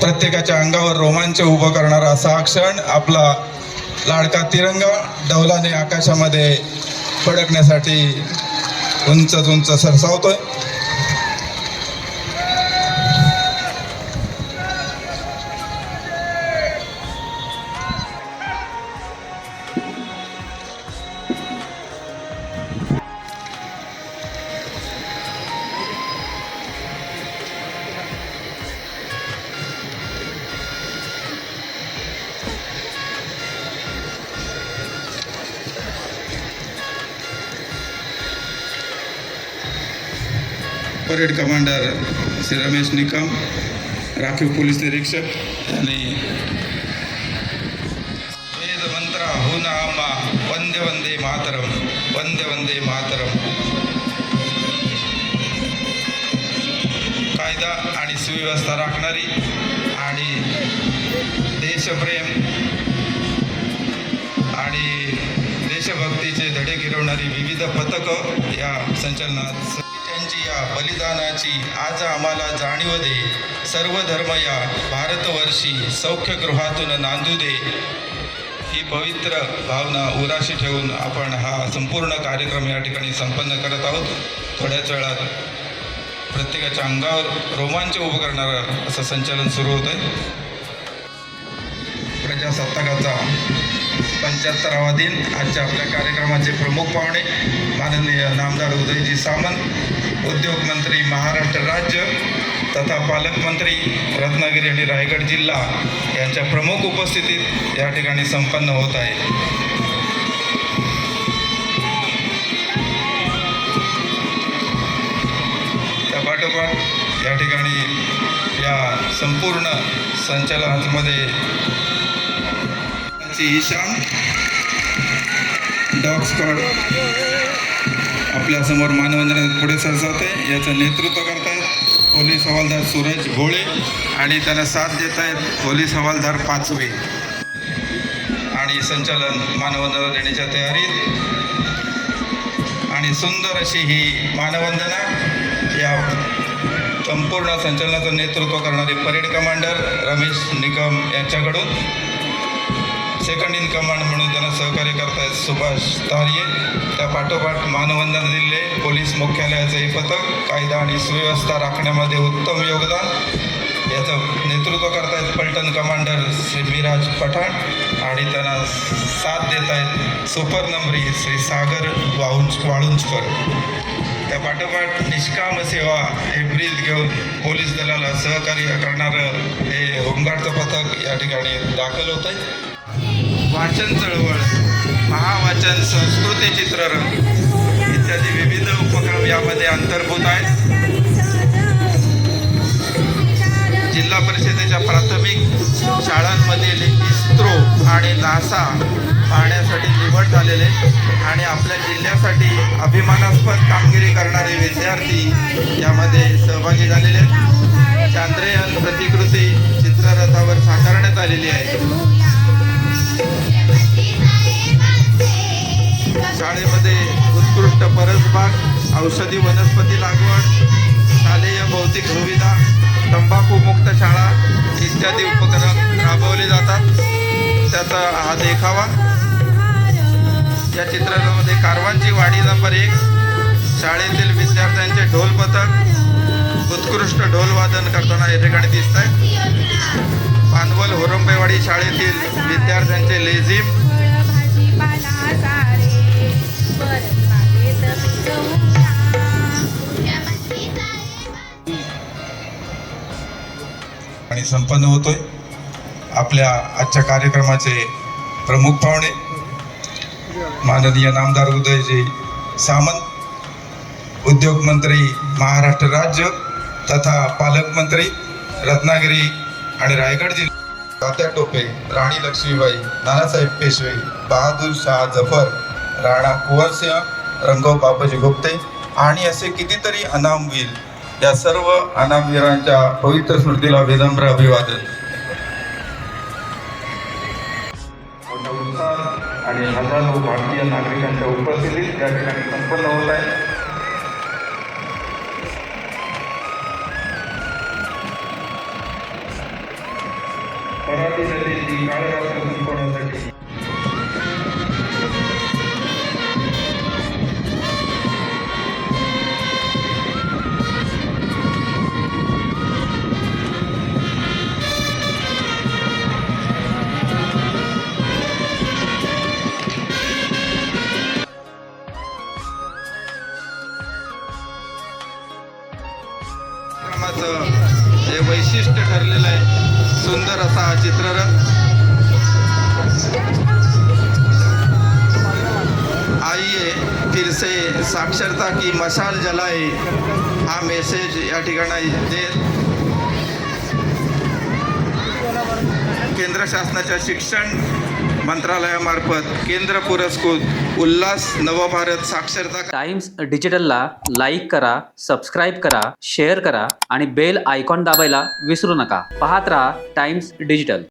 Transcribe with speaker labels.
Speaker 1: प्रत्येकाच्या अंगावर रोमांच उभं करणारा असा हा क्षण आपला लाडका तिरंगा डौलाने आकाशामध्ये फडकण्यासाठी उंच उंच सरसावतोय. परेड कमांडर श्री रमेश निकम राखीव पोलीस निरीक्षक आणि वेद मंत्र हुन आम्हा वंदे वंदे मातरम वंदे वंदे मातरम. कायदा आणि सुव्यवस्था राखणारी आणि देशप्रेम आणि देशभक्तीचे धडे गिरवणारी विविध पथकं या संचलनात त्यांची या बलिदानाची आज आम्हाला जाणीव दे. सर्व धर्म या भारतवर्षी सौख्यगृहातून नांदू दे. ही पवित्र भावना उराशी ठेवून आपण हा संपूर्ण कार्यक्रम या ठिकाणी संपन्न करत आहोत. थोड्याच वेळात प्रत्येकाच्या अंगावर रोमांच उभं करणारं असं संचलन सुरू होतं आहे प्रजासत्ताकाचा पंच्याहत्तरावा दिन आजच्या आपल्या कार्यक्रमाचे प्रमुख पाहुणे माननीय नामदार उदयजी सामंत उद्योगमंत्री महाराष्ट्र राज्य तथा पालकमंत्री रत्नागिरी आणि रायगड जिल्हा यांच्या प्रमुख उपस्थितीत या ठिकाणी संपन्न होत आहे. त्या पाठोपाठ या ठिकाणी या संपूर्ण संचलनामध्ये ची ईशान. डॉग स्क्वॉड आपल्यासमोर मानवंदनात पुढे सरसावते. याचं नेतृत्व करतायत पोलीस हवालदार सूरज भोळे आणि त्याला साथ देत आहेत पोलीस हवालदार पाचवे. आणि संचालन मानवंदना देण्याच्या तयारीत. आणि सुंदर अशी ही मानवंदना या संपूर्ण संचलनाचं नेतृत्व करणारे परेड कमांडर रमेश निकम यांच्याकडून. सेकंड इन कमांड म्हणून त्यांना सहकार्य करतायत सुभाष तारिये. त्या पाठोपाठ मानवंदन दिले पोलीस मुख्यालयाचं हे पथक कायदा आणि सुव्यवस्था राखण्यामध्ये उत्तम योगदान. याचं नेतृत्व करतायत पलटण कमांडर श्री मिराज पठाण आणि त्यांना साथ देत आहेत सुपर नंबरी श्री सागर वाहुंच वाळुंजकर. त्या पाठोपाठ निष्काम सेवा हे ब्रीज घेऊन पोलीस दलाला सहकार्य करणारं हे होमगार्डचं पथक या ठिकाणी दाखल होत आहे वाचन चळवळ महावाचन संस्कृती चित्ररंग इत्यादी विविध उपक्रम यामध्ये अंतर्भूत आहेत. जिल्हा परिषदेच्या प्राथमिक शाळांमधील इस्त्रो आणि नासा पाहण्यासाठी निवड झालेले आणि आपल्या जिल्ह्यासाठी अभिमानास्पद कामगिरी करणारे विद्यार्थी यामध्ये सहभागी झालेले आहेत. चांद्रयान प्रतिकृती चित्ररथावर साकारण्यात आलेली आहे. शाळेमध्ये उत्कृष्ट परसबाग औषधी वनस्पती लागवड शालेय भौतिक सुविधा तंबाखूमुक्त शाळा इत्यादी उपक्रम राबवले जातात. त्याचा हा देखावा. या चित्रणामध्ये कारवांची वाडी नंबर एक शाळेतील विद्यार्थ्यांचे ढोल पथक उत्कृष्ट ढोल वादन करताना या ठिकाणी दिसत आहे पानवल होरंबेवाडी शाळेतील विद्यार्थ्यांचे लेझिम संपन्न होतोय. आपल्या आजच्या कार्यक्रमाचे प्रमुख पाहुणे माननीय नामदार उदयजी सामंत उद्योगमंत्री महाराष्ट्र राज्य तथा पालकमंत्री रत्नागिरी आणि रायगड जिल्हा तात्या टोपे राणी लक्ष्मीबाई नानासाहेब पेशवे बहादूर शाह जफर राणा कुंवरसिंह रंगो बाबाजी गुप्ते आणि असे कितीतरी अनामवीर या सर्व अनामवीरांच्या पवित्र स्मृतीला विनम्र अभिवादन. आणि हजारो भारतीय नागरिकांच्या उपस्थितीत या ठिकाणी संपन्न होत आहे. मराठी नदीची संपवण्यासाठी कार्यक्रमाचं हे वैशिष्ट्य ठरलेलं आहे सुंदर असा हा चित्ररथ. आईये तिरसे साक्षरता की मशाल जलाए हा मेसेज या ठिकाणी देत. केंद्र शासनाच्या शिक्षण मंत्रालयामार्फत केंद्र पुरस्कृत उल्हास नवभारत साक्षरता
Speaker 2: टाइम्स डिजिटलला लाईक करा सबस्क्राईब करा शेअर करा आणि बेल आयकॉन दाबायला विसरू नका. पाहत राहा टाइम्स डिजिटल.